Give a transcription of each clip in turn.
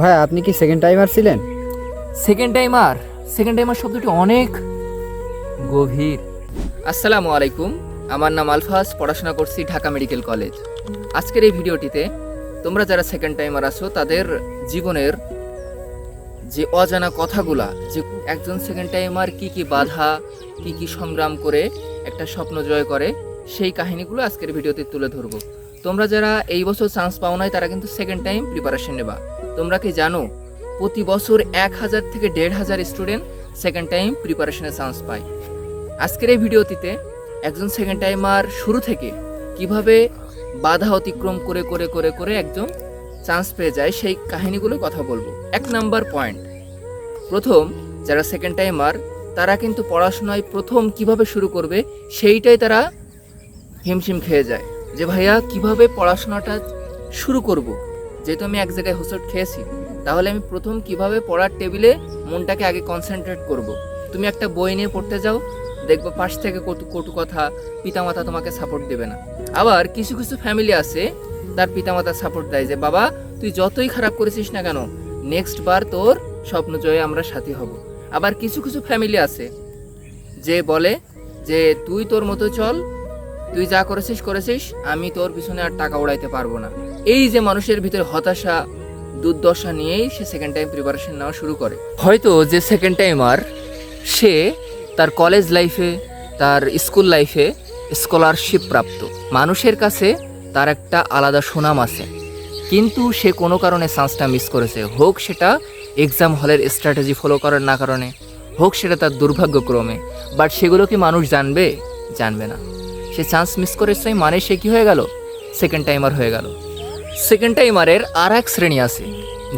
ভাই, আপনি কি সেকেন্ড টাইমার ছিলেন? সেকেন্ড টাইমার সেকেন্ড টাইমার শব্দটি অনেক গভীর। আসসালামু আলাইকুম, আমার নাম আলফাজ, পড়াশোনা করছি ঢাকা মেডিকেল কলেজ। আজকের এই ভিডিওটিতে তোমরা যারা সেকেন্ড টাইমার আছো, তাদের জীবনের যে অজানা কথাগুলা, যে একজন সেকেন্ড টাইমার কি কি বাধা, কি কি সংগ্রাম করে একটা স্বপ্ন জয় করে, সেই কাহিনীগুলো আজকের ভিডিওতে তুলে ধরবো। তোমরা যারা এই বছর চান্স পাও নাই, তারা কিন্তু সেকেন্ড টাইম প্রিপারেশন নেবা। তোমরা কি জানো, প্রতি বছর এক হাজার থেকে দেড় হাজার স্টুডেন্ট সেকেন্ড টাইম প্রিপারেশনে চান্স পায়। আজকের এই ভিডিওটিতে একজন সেকেন্ড টাইমার শুরু থেকে কীভাবে বাধা অতিক্রম করে করে করে করে একজন চান্স পেয়ে যায়, সেই কাহিনীগুলো কথা বলব। এক নাম্বার পয়েন্ট প্রথম, যারা সেকেন্ড টাইমার তারা কিন্তু পড়াশোনায় প্রথম কীভাবে শুরু করবে, সেইটাই তারা হিমশিম খেয়ে যায়। যে ভাইয়া, কীভাবে পড়াশোনাটা শুরু করব? যেহেতু আমি এক জায়গায় হোসট খেয়েছি, তাহলে আমি প্রথম কীভাবে পড়ার টেবিলে মনটাকে আগে কনসেন্ট্রেট করব। তুমি একটা বই নিয়ে পড়তে যাও, দেখব পাশ থেকে কটু কটু কথা পিতামাতা তোমাকে সাপোর্ট দেবে না। আবার কিছু কিছু ফ্যামিলি আছে, তার পিতামাতা সাপোর্ট দেয় যে, বাবা, তুই যতই খারাপ করেছিস না কেন নেক্সট বার তোর স্বপ্ন জয়ে আমরা সাথী হব। আবার কিছু কিছু ফ্যামিলি আছে, যে বলে যে, তুই তোর মতো চল, তুই যা করেছিস করেছিস, আমি তোর পিছনে আর টাকা উড়াইতে পারব না। এই যে মানুষের ভিতরে হতাশা, দুর্দশা নিয়েই সে সেকেন্ড টাইম প্রিপারেশন নেওয়া শুরু করে। হয়তো যে সেকেন্ড টাইমার সে তার কলেজ লাইফে তার স্কুল লাইফে স্কলারশিপ প্রাপ্ত। মানুষের কাছে তার একটা আলাদা সুনাম আছে। কিন্তু সে কোনো কারণে চান্সটা মিস করেছে। হোক সেটা এক্সাম হলের স্ট্র্যাটেজি ফলো করার না কারণে, হোক সেটা তার দুর্ভাগ্যক্রমে বাট সেগুলো কি মানুষ জানবে? জানবে না। সে চান্স মিস করেছে মানে সে কি হয়ে গেল? সেকেন্ড টাইমার হয়ে গেল। সেকেন্ড টাইমারের আর এক শ্রেণি আছে,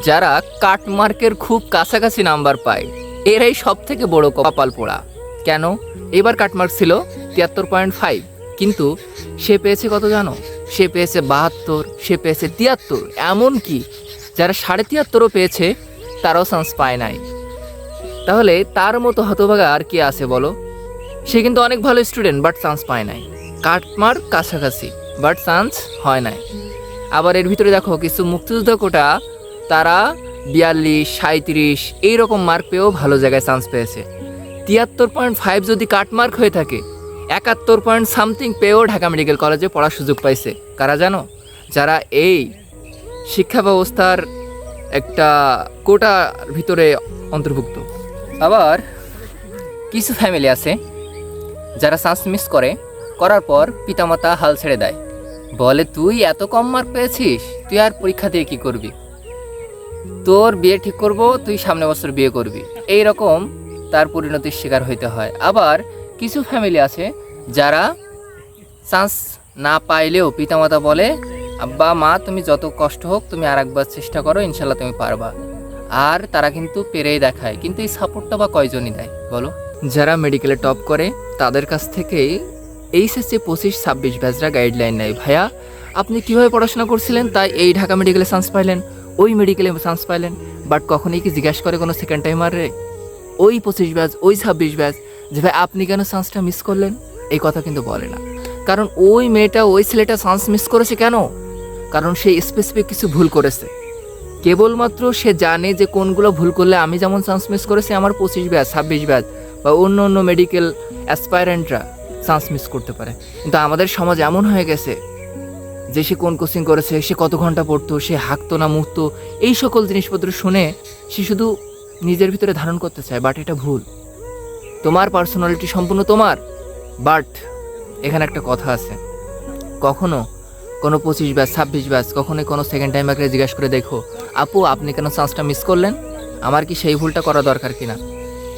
যারা কাটমার্কের খুব কাছাকাছি নাম্বার পায়। এরাই সব থেকে বড় কপাল পোড়া কেন? এবার কাটমার্ক ছিল তিয়াত্তর পয়েন্ট ফাইভ, কিন্তু সে পেয়েছে কত জানো? সে পেয়েছে বাহাত্তর, সে পেয়েছে তিয়াত্তর এমন কি যারা সাড়ে তিয়াত্তরও পেয়েছে, তারাও চান্স পায় নাই। তাহলে তার মতো হতভাগা আর কি আছে বলো? সে কিন্তু অনেক ভালো স্টুডেন্ট বাট চান্স পায় নাই। কাটমার কাছাকাছি বাট চান্স হয় নাই। আবার এর ভিতরে দেখো কিছু মুক্তিযোদ্ধা কোটা তারা বিয়াল্লিশ সাঁত্রিশ এইরকম মার্ক পেয়েও ভালো জায়গায় চান্স পেয়েছে। তিয়াত্তর পয়েন্ট ফাইভ যদি কাটমার্ক হয়ে থাকে, একাত্তর পয়েন্ট সামথিং পেয়েও ঢাকা মেডিকেল কলেজে পড়ার সুযোগ পাইছে। কারা জানো? যারা এই শিক্ষা ব্যবস্থার একটা কোটার ভিতরে অন্তর্ভুক্ত। আবার কিছু ফ্যামিলি আছে, যারা চান্স মিস করে, করার পর পিতামাতা হাল ছেড়ে দেয়। বলে, তুই এত কম মার্ক পেয়েছিস, তুই আর পরীক্ষা দিয়ে কি করবি? তোর বিয়ে ঠিক করব, তুই সামনে বছর বিয়ে করবি। এই রকম তার পরিণতির শিকার হইতে হয়। আবার কিছু ফ্যামিলি আছে যারা চান্স না পাইলেও পিতামাতা বলে, আব্বা, মা, তুমি যত কষ্ট হোক, তুমি আর একবার চেষ্টা করো ইনশাল্লাহ তুমি পারবা। আর তারা কিন্তু পেরেই দেখায়, কিন্তু এই সাপোর্টটা বা কয়জনই দেয় বলো? যারা মেডিকেলে টপ করে, তাদের কাছ থেকেই এইচএসসি পঁচিশ, ছাব্বিশ ব্যাচরা গাইডলাইন নেয়। ভাইয়া, আপনি কীভাবে পড়াশোনা করছিলেন? তাই এই ঢাকা মেডিকেলে চান্স পাইলেন। ওই মেডিকেলে চান্স পাইলেন। বাট কখনই কি জিজ্ঞাসা করে কোনো সেকেন্ড টাইমার ওই পঁচিশ ব্যাচ, ওই ছাব্বিশ ব্যাচ, যে ভাই আপনি কেন চান্সটা মিস করলেন? এই কথা কিন্তু বলে না। কারণ ওই মেয়েটা, ওই ছেলেটা চান্স মিস করেছে কেন? কারণ সে স্পেসিফিক কিছু ভুল করেছে। কেবলমাত্র সে জানে যে কোনগুলো ভুল করলে আমি যেমন চান্স মিস করেছি, আমার পঁচিশ ব্যাচ, ছাব্বিশ ব্যাচ বা অন্য অন্য মেডিকেল অ্যাসপায়ারেন্টরা চান্স মিস করতে পারে। কিন্তু আমাদের সমাজ এমন হয়ে গেছে যে সে কোন কোচিং করেছে, সে কত ঘণ্টা পড়তো, সে হাঁকতো না মুখতো এই সকল জিনিসপত্র শুনে সে শুধু নিজের ভিতরে ধারণ করতে চায়, বাট এটা ভুল। তোমার পার্সোনালিটি সম্পূর্ণ তোমার। বাট এখানে একটা কথা আছে। কখনো কোনো পঁচিশ ব্যাচ, ছাব্বিশ ব্যাচ, কখনোই কোনো সেকেন্ড টাইম আগে জিজ্ঞাসা করে দেখো, আপু, আপনি কেন চান্সটা মিস করলেন? আমার কি সেই ভুলটা করা দরকার কিনা?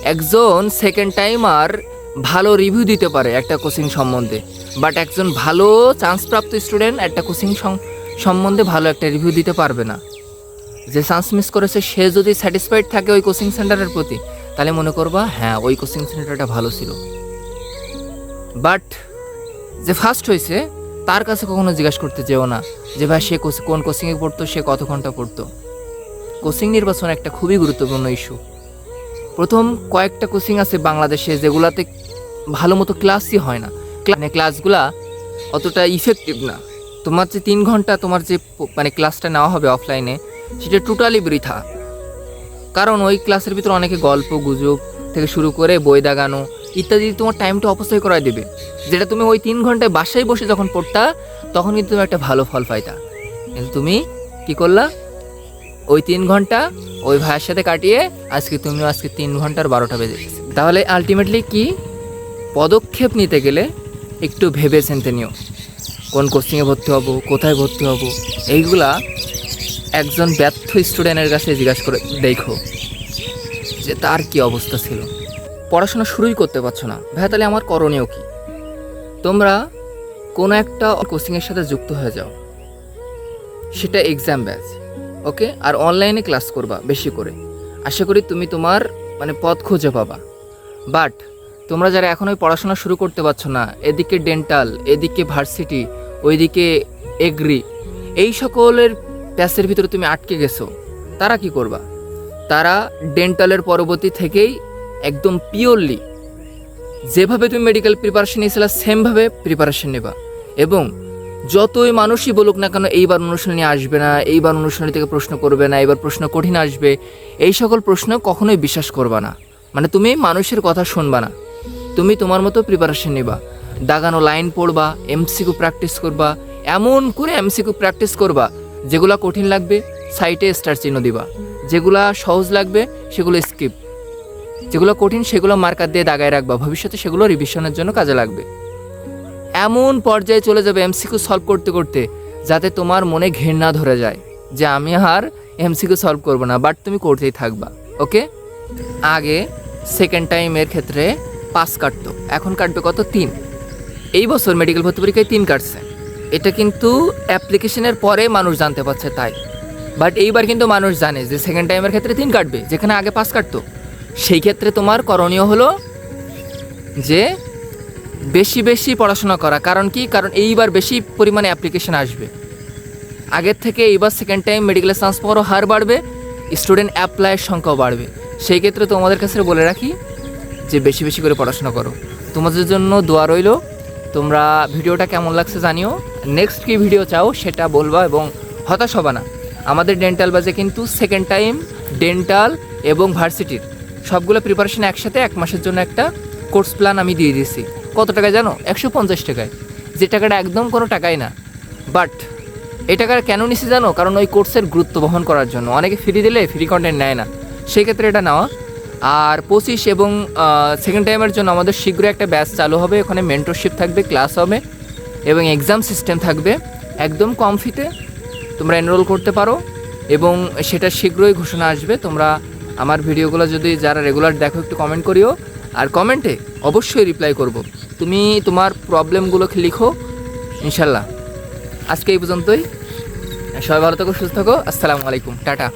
একজন সেকেন্ড টাইমার ভালো রিভিউ দিতে পারে একটা কোচিং সম্বন্ধে। বাট একজন ভালো চান্সপ্রাপ্ত স্টুডেন্ট একটা কোচিং সম্বন্ধে ভালো একটা রিভিউ দিতে পারবে না। যে চান্স মিস করেছে, সে যদি স্যাটিসফাইড থাকে ওই কোচিং সেন্টারের প্রতি, তাহলে মনে করবা হ্যাঁ ওই কোচিং সেন্টারটা ভালো ছিল। বাট যে ফার্স্ট হয়েছে, তার কাছে কখনো জিজ্ঞাসা করতে যেও না যে, ভাই, সে কোন কোচিংয়ে পড়তো? সে কত ঘণ্টা পড়তো? কোচিং নির্বাচন একটা খুবই গুরুত্বপূর্ণ ইস্যু প্রথম কয়েকটা কোচিং আছে বাংলাদেশে যেগুলাতে ভালো মতো ক্লাসই হয় না। মানে ক্লাসগুলা অতটা ইফেক্টিভ না। তোমার যে তিন ঘণ্টা তোমার যে মানে ক্লাসটা নেওয়া হবে অফলাইনে সেটা টোটালি বৃথা। কারণ ওই ক্লাসের ভিতরে অনেকে গল্প, গুজব থেকে শুরু করে বই দাগানো ইত্যাদি তোমার টাইমটা অপচয় করায় দেবে। যেটা তুমি ওই তিন ঘন্টায় বাসায় বসে যখন পড়তা, তখন কিন্তু তুমি একটা ভালো ফল পাইতা। কিন্তু তুমি কি করলা? ওই তিন ঘণ্টা ওই ভাইয়ের সাথে কাটিয়ে আজকে তুমিও আজকে তিন ঘণ্টার বারোটা বেজে তাহলে আলটিমেটলি কি? পদক্ষেপ নিতে গেলে একটু ভেবে চিনতে নিও কোন কোচিংয়ে ভর্তি হব, কোথায় ভর্তি হব, এইগুলা একজন ব্যর্থ স্টুডেন্টের কাছে জিজ্ঞাসা করে দেখো যে তার কি অবস্থা ছিল। পড়াশোনা শুরুই করতে পারছ না। ভাই, তাহলে আমার করণীয় কি? তোমরা কোনো একটা কোচিংয়ের সাথে যুক্ত হয়ে যাও। সেটা এক্সাম ব্যাচ ওকে আর অনলাইনে ক্লাস করবা, বেশি করে। আশা করি তুমি তোমার মানে পথ খুঁজে পাবা। বাট তোমরা যারা এখনোই পড়াশোনা শুরু করতে পারছ না, এদিকে ডেন্টাল এদিকে ভার্সিটি ওইদিকে এগ্রি এই সকলের প্যাসের ভিতরে তুমি আটকে গেছো। তারা কি করবা? তারা ডেন্টালের পরবর্তী থেকেই একদম পিওরলি যেভাবে তুমি মেডিকেল প্রিপারেশন নিয়েছিলে সেমভাবে প্রিপারেশন নেবা। এবং যতই মানুষই বলুক না কেন, এইবার অনুষ্ঠানে আসবে না, এইবার অনুষ্ঠান থেকে প্রশ্ন করবে না, এইবার প্রশ্ন কঠিন আসবে, এই সকল প্রশ্ন কখনোই বিশ্বাস করবা না। মানে তুমি মানুষের কথা শুনবা না। তুমি তোমার মতো প্রিপারেশন নিবা। দাগানো লাইন পড়বা এমসিকিউ প্র্যাকটিস করবা, এমন করে এমসিকিউ প্র্যাকটিস করবা, যেগুলা কঠিন লাগবে সাইটে স্টার চিহ্ন দিবা। যেগুলা সহজ লাগবে, সেগুলো স্কিপ যেগুলো কঠিন, সেগুলো মার্কার দিয়ে দাগায় রাখবা। ভবিষ্যতে সেগুলো রিভিশনের জন্য কাজে লাগবে। এমন পর্যায়ে চলে যাবে এমসিকিউ সলভ করতে করতে, যাতে তোমার মনে ঘৃণা ধরে যায় যে আমি আর এমসিকিউ সলভ করব না বাট তুমি করতেই থাকবা। ওকে আগে সেকেন্ড টাইমের ক্ষেত্রে পাস কাটতো এখন কাটবে কত তিন। এই বছর মেডিকেল ভর্তি পরীক্ষায় তিন কাটছে। এটা কিন্তু অ্যাপ্লিকেশনের পরে মানুষ জানতে পারছে তাই। বাট এইবার কিন্তু মানুষ জানে যে সেকেন্ড টাইমের ক্ষেত্রে তিন কাটবে, যেখানে আগে পাস কাটতো। সেই ক্ষেত্রে তোমার করণীয় হলো যে বেশি বেশি পড়াশোনা করা। কারণ কি? কারণ এইবার বেশি পরিমাণে অ্যাপ্লিকেশন আসবে। আগের থেকে এইবার সেকেন্ড টাইম মেডিকেল চান্স পাওয়ারও হার বাড়বে স্টুডেন্ট অ্যাপ্লাইয়ের সংখ্যাও বাড়বে। সেই ক্ষেত্রে তোমাদের কাছে বলে রাখি যে বেশি বেশি করে পড়াশোনা করো। তোমাদের জন্য দোয়া রইল। তোমরা ভিডিওটা কেমন লাগছে জানিও। নেক্সট কী ভিডিও চাও সেটা বলবা এবং হতাশ হবা না। আমাদের ডেন্টাল বাজে কিন্তু সেকেন্ড টাইম ডেন্টাল এবং ভার্সিটির সবগুলো প্রিপারেশন একসাথে এক মাসের জন্য একটা কোর্স প্ল্যান আমি দিয়ে দিয়েছি। কত টাকায় জানো? একশো পঞ্চাশ টাকায়। যে টাকাটা একদম কোনো টাকাই না। বাট এই টাকা কেন নিছি জানো? কারণ ওই কোর্সের গুরুত্ব বহন করার জন্য। অনেকে ফ্রি দিলে ফ্রি কন্টেন্ট নেয় না। সেই ক্ষেত্রে এটা নেওয়া আর পঁচিশ এবং সেকেন্ড টাইমের জন্য আমাদের শীঘ্রই একটা ব্যাচ চালু হবে। ওখানে মেন্টরশিপ থাকবে ক্লাস হবে এবং এক্সাম সিস্টেম থাকবে। একদম কম ফিতে তোমরা এনরোল করতে পারো এবং সেটা শীঘ্রই ঘোষণা আসবে। তোমরা আমার ভিডিওগুলো যদি যারা রেগুলার দেখো, একটু কমেন্ট করিও। আর কমেন্টে অবশ্যই রিপ্লাই করব। তুমি তোমার প্রবলেমগুলো লিখো, ইনশাল্লাহ। আজকে এই পর্যন্তই। সবাই ভালো থাকো, সুস্থ থাকো। আসসালামু আলাইকুম। টাটা।